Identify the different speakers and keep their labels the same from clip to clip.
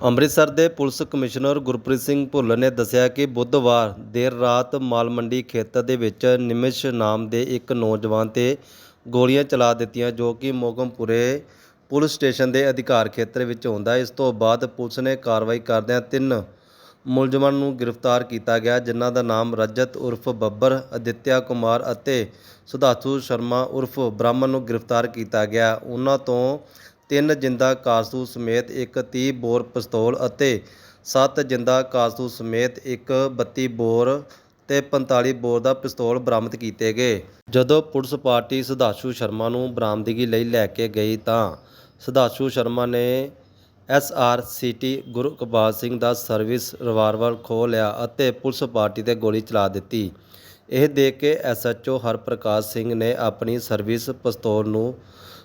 Speaker 1: ਅੰਮ੍ਰਿਤਸਰ ਦੇ police commissioner Gurpreet Singh Bhullar ਨੇ ਦੱਸਿਆ ਕਿ ਬੁੱਧਵਾਰ ਦੇਰ ਰਾਤ ਮਾਲ ਮੰਡੀ ਖੇਤਰ ਦੇ ਵਿੱਚ ਨਿਮਿਸ਼ ਨਾਮ ਦੇ ਇੱਕ ਨੌਜਵਾਨ ਤੇ ਗੋਲੀਆਂ ਚਲਾ ਦਿੱਤੀਆਂ, ਜੋ ਕਿ ਮੋਗਮਪੁਰੇ ਪੁਲਿਸ ਸਟੇਸ਼ਨ ਦੇ ਅਧਿਕਾਰ ਖੇਤਰ ਵਿੱਚ ਹੁੰਦਾ ਇਸ ਤੋਂ ਬਾਅਦ ਪੁਲਿਸ ਨੇ ਕਾਰਵਾਈ ਕਰਦਿਆਂ ਤਿੰਨ ਮੁਲਜ਼ਮਾਂ ਨੂੰ ਗ੍ਰਿਫਤਾਰ ਕੀਤਾ ਗਿਆ, ਜਿਨ੍ਹਾਂ ਦਾ ਨਾਮ ਰਜਤ ਉਰਫ ਬੱਬਰ, ਅਦਿੱਤਿਆ ਕੁਮਾਰ ਅਤੇ ਸੁਧਾਤੂ ਸ਼ਰਮਾ ਉਰਫ ਬ੍ਰਾਹਮਣ ਨੂੰ ਗ੍ਰਿਫਤਾਰ ਕੀਤਾ ਗਿਆ। ਉਹਨਾਂ ਤੋਂ ਤਿੰਨ ਜਿੰਦਾ ਕਾਰਤੂਸ ਸਮੇਤ ਇੱਕ 30 ਬੋਰ ਪਿਸਤੌਲ ਅਤੇ ਸੱਤ ਜਿੰਦਾ ਕਾਰਤੂਸ ਸਮੇਤ ਇੱਕ 32 ਬੋਰ ਤੇ 45 ਬੋਰ ਦਾ ਪਿਸਤੌਲ ਬਰਾਮਦ ਕੀਤੇ ਗਏ। ਜਦੋਂ ਪੁਲਿਸ ਪਾਰਟੀ ਸੁਧਾਸ਼ੂ ਸ਼ਰਮਾ ਨੂੰ ਬਰਾਮਦਗੀ ਲਈ ਲੈ ਕੇ ਗਈ ਤਾਂ ਸੁਧਾਸ਼ੂ ਸ਼ਰਮਾ ਨੇ S R C T Gurikbal Singh ਦਾ ਸਰਵਿਸ ਰਿਵਾਲਵਰ ਖੋਹ ਲਿਆ ਅਤੇ ਪੁਲਿਸ ਪਾਰਟੀ ਤੇ ਗੋਲੀ ਚਲਾ ਦਿੱਤੀ। ਇਹ ਦੇਖ ਕੇ ਐਸਐਚਓ ਹਰਪ੍ਰਕਾਸ਼ ਸਿੰਘ ਨੇ ਆਪਣੀ ਸਰਵਿਸ ਪਿਸਤੌਲ ਨੂੰ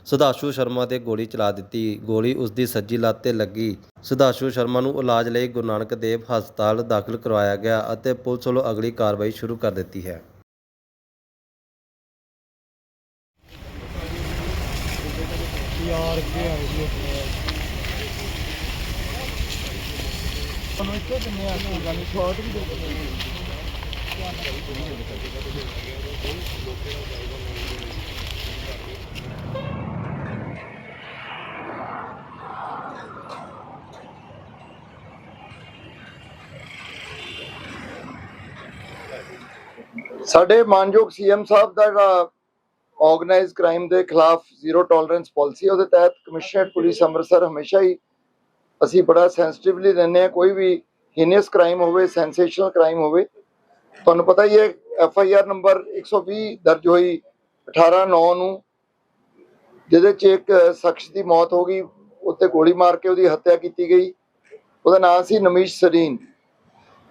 Speaker 1: ਸੁਧਾਸ਼ੂ ਸ਼ਰਮਾ ਤੇ ਗੋਲੀ ਚਲਾ ਦਿੱਤੀ। ਗੋਲੀ ਉਸ ਦੀ ਸੱਜੀ ਲੱਤ ਤੇ ਲੱਗੀ। ਸੁਧਾਸ਼ੂ ਸ਼ਰਮਾ ਨੂੰ ਇਲਾਜ ਲਈ ਗੁਰੂ ਨਾਨਕ ਦੇਵ ਹਸਪਤਾਲ ਦਾਖਲ ਕਰਵਾਇਆ ਗਿਆ ਅਤੇ ਪੁਲਿਸ ਵੱਲੋਂ ਅਗਲੀ ਕਾਰਵਾਈ ਸ਼ੁਰੂ ਕਰ ਦਿੱਤੀ ਹੈ।
Speaker 2: ਯਾਰ ਅੱਗੇ ਆਏ ਜੀ ਤੁਹਾਨੂੰ ਇੱਥੇ ਕਿੰਨੇ ਆ ਕੋਈ ਗੱਲ ਸ਼ਾਰਟ ਵੀ ਦੇ ਦਿੰਦੇ ਸਾਡੇ ਮਾਨਯੋਗ ਸੀਐਮ ਸਾਹਿਬ ਦਾ ਜਿਹੜਾ ਆਰਗੇਨਾਈਜ਼ ਕ੍ਰਾਈਮ ਦੇ ਖਿਲਾਫ ਜ਼ੀਰੋ ਟੋਲਰੈਂਸ ਪਾਲਿਸੀ ਉਹਦੇ ਤਹਿਤ ਕਮਿਸ਼ਨਰੇਟ ਪੁਲਿਸ ਅੰਮ੍ਰਿਤਸਰ ਹਮੇਸ਼ਾ ਹੀ ਅਸੀਂ ਬੜਾ ਸੈਂਸਿਟਿਵਲੀ ਰਹਿੰਦੇ ਹਾਂ, ਕੋਈ ਵੀ ਹੀਨੀਅਸ ਕ੍ਰਾਈਮ ਹੋਵੇ ਸੈਂਸੇਸ਼ਨਲ ਕ੍ਰਾਈਮ ਹੋਵੇ। ਤੁਹਾਨੂੰ ਪਤਾ ਹੀ ਹੈ ਐਫ ਆਈ ਆਰ ਨੰਬਰ 120 ਦਰਜ ਹੋਈ 18 9 ਨੂੰ, ਜਿਹਦੇ ਚ ਇੱਕ ਸ਼ਖਸ ਦੀ ਮੌਤ ਹੋ ਗਈ, ਉੱਤੇ ਗੋਲੀ ਮਾਰ ਕੇ ਉਹਦੀ ਹੱਤਿਆ ਕੀਤੀ ਗਈ। ਉਹਦਾ ਨਾਮ ਸੀ ਨਮੀਸ਼ ਸਰੀਨ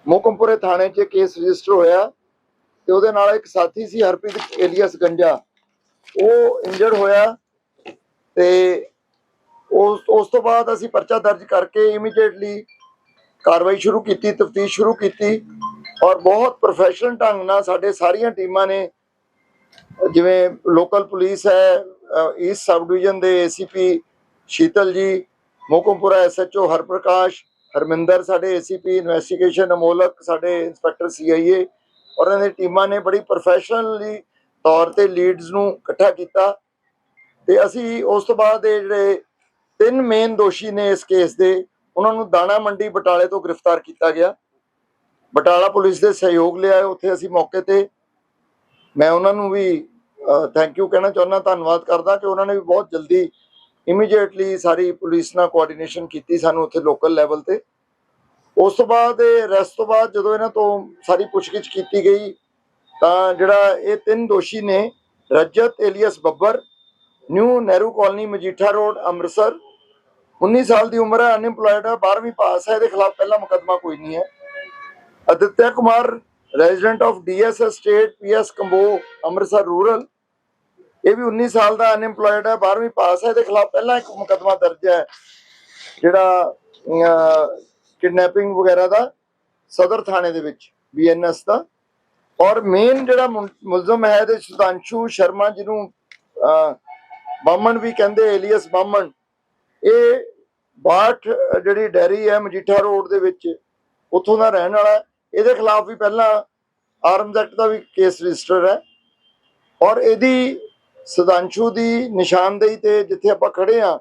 Speaker 2: ਮੋਕਮਪੁਰੇ ਥਾਣੇ 'ਚ ਕੇਸ ਰਜਿਸਟਰ ਹੋਇਆ। ਤੇ ਉਹਦੇ ਨਾਲ ਇੱਕ ਸਾਥੀ ਸੀ ਹਰਪ੍ਰੀਤ ਏਲੀਅਸ ਗੰਜਾ। ਉਹ ਇੰਜਰਡ ਹੋਇਆ ਤੇ ਉਸ ਉਸ ਤੋਂ ਬਾਅਦ ਅਸੀਂ ਪਰਚਾ ਦਰਜ ਕਰਕੇ ਇਮੀਡੀਏਟਲੀ ਕਾਰਵਾਈ ਸ਼ੁਰੂ ਕੀਤੀ, ਤਫਤੀਸ਼ ਸ਼ੁਰੂ ਕੀਤੀ ਔਰ ਬਹੁਤ ਪ੍ਰੋਫੈਸ਼ਨਲ ਢੰਗ ਨਾਲ ਸਾਡੇ ਸਾਰੀਆਂ ਟੀਮਾਂ ਨੇ, ਜਿਵੇਂ ਲੋਕਲ ਪੁਲਿਸ ਹੈ ਈਸਟ ਸਬ ਡਿਵੀਜ਼ਨ ਦੇ ਏਸੀਪੀ ਸ਼ੀਤਲ ਜੀ, ਮੋਕਮਪੁਰਾ ਐਸਐਚਓ ਹਰਪ੍ਰਕਾਸ਼, ਹਰਮਿੰਦਰ ਸਾਡੇ ਏਸੀਪੀ ਇਨਵੈਸਟੀਗੇਸ਼ਨ ਅਮੋਲਕ ਸਾਡੇ ਇੰਸਪੈਕਟਰ ਸੀਆਈਏ ਔਰ ਇਹਨਾਂ ਦੀ ਟੀਮਾਂ ਨੇ ਬੜੀ ਪ੍ਰੋਫੈਸ਼ਨਲੀ ਤੌਰ ਤੇ ਲੀਡਸ ਨੂੰ ਇਕੱਠਾ ਕੀਤਾ। ਤੇ ਅਸੀਂ ਉਸ ਤੋਂ ਬਾਅਦ ਇਹ ਜਿਹੜੇ ਤਿੰਨ ਮੇਨ ਦੋਸ਼ੀ ਨੇ ਇਸ ਕੇਸ ਦੇ, ਉਹਨਾਂ ਨੂੰ ਦਾਣਾ ਮੰਡੀ ਬਟਾਲੇ ਤੋਂ ਗ੍ਰਿਫਤਾਰ ਕੀਤਾ ਗਿਆ। ਬਟਾਲਾ ਪੁਲਿਸ ਦੇ ਸਹਿਯੋਗ ਲਿਆ ਉੱਥੇ ਅਸੀਂ ਮੌਕੇ ਤੇ ਮੈਂ ਉਹਨਾਂ ਨੂੰ ਵੀ ਥੈਂਕ ਯੂ ਕਹਿਣਾ ਚਾਹੁੰਦਾ, ਧੰਨਵਾਦ ਕਰਦਾ ਕਿ ਉਹਨਾਂ ਨੇ ਵੀ ਬਹੁਤ ਜਲਦੀ ਇਮੀਡੀਏਟਲੀ ਸਾਰੀ ਪੁਲਿਸ ਨਾਲ ਕੋਆਰਡੀਨੇਸ਼ਨ ਕੀਤੀ ਸਾਨੂੰ ਉੱਥੇ ਲੋਕਲ ਲੈਵਲ ਤੇ। ਉਸ ਤੋਂ ਬਾਅਦ ਇਹ ਰੈਸਟ ਤੋਂ ਬਾਅਦ ਜਦੋਂ ਇਹਨਾਂ ਤੋਂ ਸਾਰੀ ਪੁੱਛਗਿੱਛ ਕੀਤੀ ਗਈ, ਤਾਂ ਜਿਹੜਾ ਇਹ ਤਿੰਨ ਦੋਸ਼ੀ ਨੇ, Rajat alias Babbar, new Nehru colony Majitha road, Amritsar 19 ਸਾਲ ਦੀ ਉਮਰ ਹੈ, ਅਨਇੰਪਲੋਇਡ ਹੈ 12ਵੀਂ ਪਾਸ ਹੈ, ਇਹਦੇ ਖਿਲਾਫ ਪਹਿਲਾ ਮੁਕੱਦਮਾ ਕੋਈ ਨਹੀਂ ਹੈ। Aditya Kumar, resident of DS state PS Kambo, Amritsar rural, ਇਹ ਵੀ 19 ਸਾਲ ਦਾ ਅਨਇੰਪਲੋਇਡ ਹੈ 12ਵੀਂ ਪਾਸ ਹੈ, ਇਹਦੇ ਖਿਲਾਫ ਪਹਿਲਾਂ ਇੱਕ ਮੁਕੱਦਮਾ ਦਰਜ ਹੈ, ਜਿਹੜਾ ਕਿਡਨੈਪਿੰਗ ਵਗੈਰਾ ਦਾ ਸਦਰ ਥਾਣੇ ਦੇ ਵਿੱਚ ਬੀਐਨਐਸ ਦਾ। ਔਰ ਮੇਨ ਜਿਹੜਾ ਮੁਲਜ਼ਮ ਹੈ ਇਹਦੇ ਸੁਦਾਂਸ਼ੂ ਸ਼ਰਮਾ ਜਿਹਨੂੰ ਬਾਮਣ ਵੀ ਕਹਿੰਦੇ ਏਲੀਅਸ ਬਾਮਣ ਇਹ ਬਾਠ ਜਿਹੜੀ ਡੈਰੀ ਹੈ ਮਜੀਠਾ ਰੋਡ ਦੇ ਵਿੱਚ, ਉੱਥੋਂ ਦਾ ਰਹਿਣ ਵਾਲਾ ਇਹਦੇ ਖਿਲਾਫ ਵੀ ਪਹਿਲਾਂ ਆਰਮਜ਼ ਐਕਟ ਦਾ ਵੀ ਕੇਸ ਰਜਿਸਟਰ ਹੈ। ਔਰ ਇਹਦੀ ਸੁਦਾਂਸ਼ੂ ਦੀ ਨਿਸ਼ਾਨਦੇਹੀ ਤੇ ਜਿੱਥੇ ਆਪਾਂ ਖੜੇ ਆ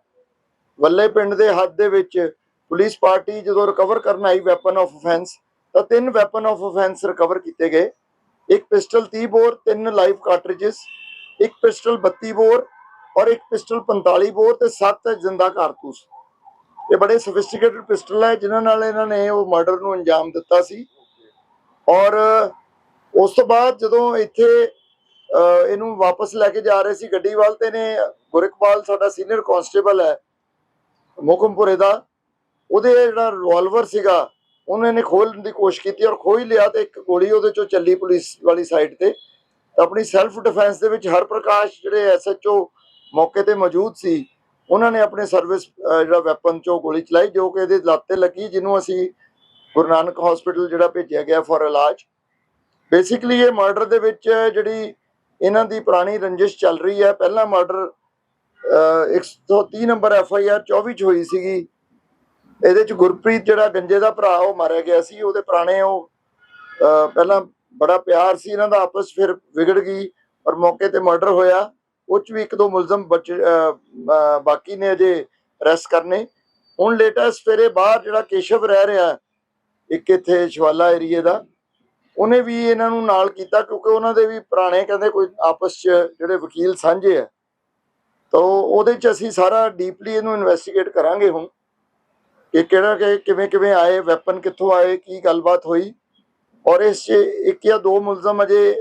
Speaker 2: ਵੱਲੇ ਪਿੰਡ ਦੇ ਹੱਦ ਦੇ ਵਿੱਚ ਪੁਲਿਸ ਪਾਰਟੀ ਜਦੋਂ ਰਿਕਵਰ ਕਰਨ ਆਈ ਵੈਪਨ ਆਫ ਅਫੈਂਸ ਤਾਂ ਤਿੰਨ ਵੈਪਨ ਆਫ ਅਫੈਂਸ ਰਿਕਵਰ ਕੀਤੇ ਗਏ। ਇੱਕ ਪਿਸਟਲ 30 ਬੋਰ, ਤਿੰਨ ਲਾਈਵ ਕਾਰਟ੍ਰਿਜਸ ਇੱਕ ਪਿਸਟਲ 32 ਬੋਰ ਔਰ ਇੱਕ ਪਿਸਟਲ 45 ਬੋਰ ਤੇ ਸੱਤ ਜਿੰਦਾ ਕਾਰਤੂਸ। ਇਹ ਬੜੇ ਸੋਫਿਸਟੀਕੇਟਡ ਪਿਸਟਲ ਹੈ, ਜਿਨ੍ਹਾਂ ਨਾਲ ਇਹਨਾਂ ਨੇ ਉਹ ਮਰਡਰ ਨੂੰ ਅੰਜਾਮ ਦਿੱਤਾ ਸੀ। ਔਰ ਉਸ ਤੋਂ ਬਾਅਦ ਜਦੋਂ ਇੱਥੇ ਇਹਨੂੰ ਵਾਪਸ ਲੈ ਕੇ ਜਾ ਰਹੇ ਸੀ ਗੱਡੀ ਵੱਲ ਤੇ ਨੇ ਗੁਰਕਪਾਲ ਸਾਡਾ ਸੀਨੀਅਰ ਕਾਂਸਟੇਬਲ ਹੈ ਮੋਕਮਪੁਰੇ ਦਾ ਉਹਦੇ ਜਿਹੜਾ ਰਿਵਾਲਵਰ ਸੀਗਾ, ਉਹਨਾਂ ਨੇ ਖੋਲਣ ਦੀ ਕੋਸ਼ਿਸ਼ ਕੀਤੀ ਔਰ ਖੋਹ ਲਿਆ ਤੇ ਇੱਕ ਗੋਲੀ ਉਹਦੇ ਚੋਂ ਚੱਲੀ ਪੁਲਿਸ ਵਾਲੀ ਸਾਈਡ ਤੇ। ਆਪਣੀ ਸੈਲਫ ਡਿਫੈਂਸ ਦੇ ਵਿੱਚ ਹਰ ਪ੍ਰਕਾਸ਼ ਜਿਹੜੇ ਐਸਐਚਓ ਮੌਕੇ ਤੇ ਮੌਜੂਦ ਸੀ, ਉਹਨਾਂ ਨੇ ਆਪਣੇ ਸਰਵਿਸ ਜਿਹੜਾ ਵੈਪਨ ਚੋਂ ਗੋਲੀ ਚਲਾਈ, ਜੋ ਕਿ ਇਹਦੇ ਲੱਤ ਤੇ ਲੱਗੀ, ਜਿਹਨੂੰ ਅਸੀਂ ਗੁਰੂ ਨਾਨਕ ਹਸਪੀਟਲ ਜਿਹੜਾ ਭੇਜਿਆ ਗਿਆ ਫॉर ਇਲਾਜ। ਬੇਸਿਕਲੀ ਇਹ ਮਰਡਰ ਦੇ ਵਿੱਚ ਜਿਹੜੀ ਇਹਨਾਂ ਦੀ ਪੁਰਾਣੀ ਰੰਜਿਸ਼ ਚੱਲ ਰਹੀ ਹੈ, ਪਹਿਲਾ murder 130 number F I R 24 ਚ ਹੋਈ ਸੀਗੀ। ਇਹਦੇ ਚ ਗੁਰਪ੍ਰੀਤ ਜਿਹੜਾ ਗੰਜੇ ਦਾ ਭਰਾ, ਉਹ ਮਾਰਿਆ ਗਿਆ ਸੀ, ਉਹਦੇ ਪੁਰਾਣੇ ਉਹ ਪਹਿਲਾਂ ਬੜਾ ਪਿਆਰ ਸੀ ਇਹਨਾਂ ਦਾ, ਆਪਸ ਫਿਰ ਵਿਗੜ ਗਈ ਔਰ ਮੌਕੇ ਤੇ ਮਰਡਰ ਹੋਇਆ। ਉਹ ਚ ਵੀ ਇੱਕ ਦੋ ਮੁਲਜ਼ਮ ਬਚ ਬਾਕੀ ਨੇ ਅਜੇ ਅਰੈਸਟ ਕਰਨੇ। ਹੁਣ ਲੇਟੈਸਟ ਫੇਰੇ ਬਾਹਰ ਜਿਹੜਾ ਕੇਸ਼ਵ ਰਹਿ ਰਿਹਾ, ਇੱਕ ਇੱਥੇ ਸ਼ਵਾਲਾ ਏਰੀਏ ਦਾ, ਉਹਨੇ ਵੀ ਇਹਨਾਂ ਨੂੰ ਨਾਲ ਕੀਤਾ ਕਿਉਂਕਿ ਉਹਨਾਂ ਦੇ ਵੀ ਪੁਰਾਣੇ ਕਹਿੰਦੇ ਕੋਈ ਆਪਸ 'ਚ ਜਿਹੜੇ ਵਕੀਲ ਸਾਂਝੇ ਆ। ਤਾਂ ਉਹਦੇ 'ਚ ਅਸੀਂ ਸਾਰਾ ਡੀਪਲੀ ਇਹਨੂੰ ਇਨਵੈਸਟੀਗੇਟ ਕਰਾਂਗੇ ਹੁਣ। ਕਿ ਕਿਹੜਾ ਕਿ ਕਿਵੇਂ ਕਿਵੇਂ ਆਏ ਵੈਪਨ ਕਿੱਥੋਂ ਆਏ, ਕੀ ਗੱਲਬਾਤ ਹੋਈ? ਔਰ ਇਸ 'ਚ ਇੱਕ ਜਾਂ ਦੋ ਮੁਲਜ਼ਮ ਅਜੇ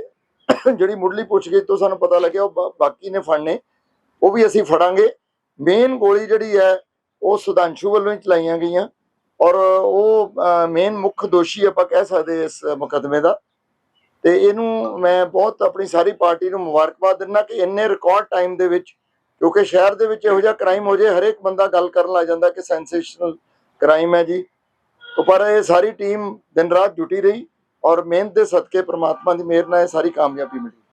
Speaker 2: ਜਿਹੜੀ ਮੁੱਢਲੀ ਪੁੱਛਗਿੱਛ ਤੋਂ ਸਾਨੂੰ ਪਤਾ ਲੱਗਿਆ, ਉਹ ਬਾਕੀ ਨੇ ਫੜਨੇ ਉਹ ਵੀ ਅਸੀਂ ਫੜਾਂਗੇ। ਮੇਨ ਗੋਲੀ ਜਿਹੜੀ ਹੈ, ਉਹ ਸੁਧਾਂਸ਼ੂ ਵੱਲੋਂ ਹੀ ਚਲਾਈਆਂ ਗਈਆਂ। ਔਰ ਉਹ ਮੇਨ ਮੁੱਖ ਦੋਸ਼ੀ ਆਪਾਂ ਕਹਿ ਸਕਦੇ ਇਸ ਮੁਕਦਮੇ ਦਾ। ਤੇ ਇਹਨੂੰ ਮੈਂ ਬਹੁਤ ਆਪਣੀ ਸਾਰੀ ਪਾਰਟੀ ਨੂੰ ਮੁਬਾਰਕਬਾਦ ਦਿੰਦਾ ਕਿ ਇੰਨੇ ਰਿਕਾਰਡ ਟਾਈਮ ਦੇ ਵਿੱਚ, ਕਿਉਂਕਿ ਸ਼ਹਿਰ ਦੇ ਵਿੱਚ ਇਹੋ ਜਿਹਾ ਕ੍ਰਾਈਮ ਹੋ ਜੇ ਹਰੇਕ ਬੰਦਾ ਗੱਲ ਕਰਨ ਲੱਗ ਜਾਂਦਾ ਕਿ ਸੈਂਸੇਸ਼ਨਲ ਕ੍ਰਾਈਮ ਹੈ ਜੀ। ਪਰ ਇਹ ਸਾਰੀ ਟੀਮ ਦਿਨ ਰਾਤ ਜੁਟੀ ਰਹੀ ਔਰ ਮਿਹਨਤ ਦੇ ਸਦਕੇ ਪ੍ਰਮਾਤਮਾ ਦੀ ਮਿਹਰ ਨਾਲ ਇਹ ਸਾਰੀ ਕਾਮਯਾਬੀ ਮਿਲੀ।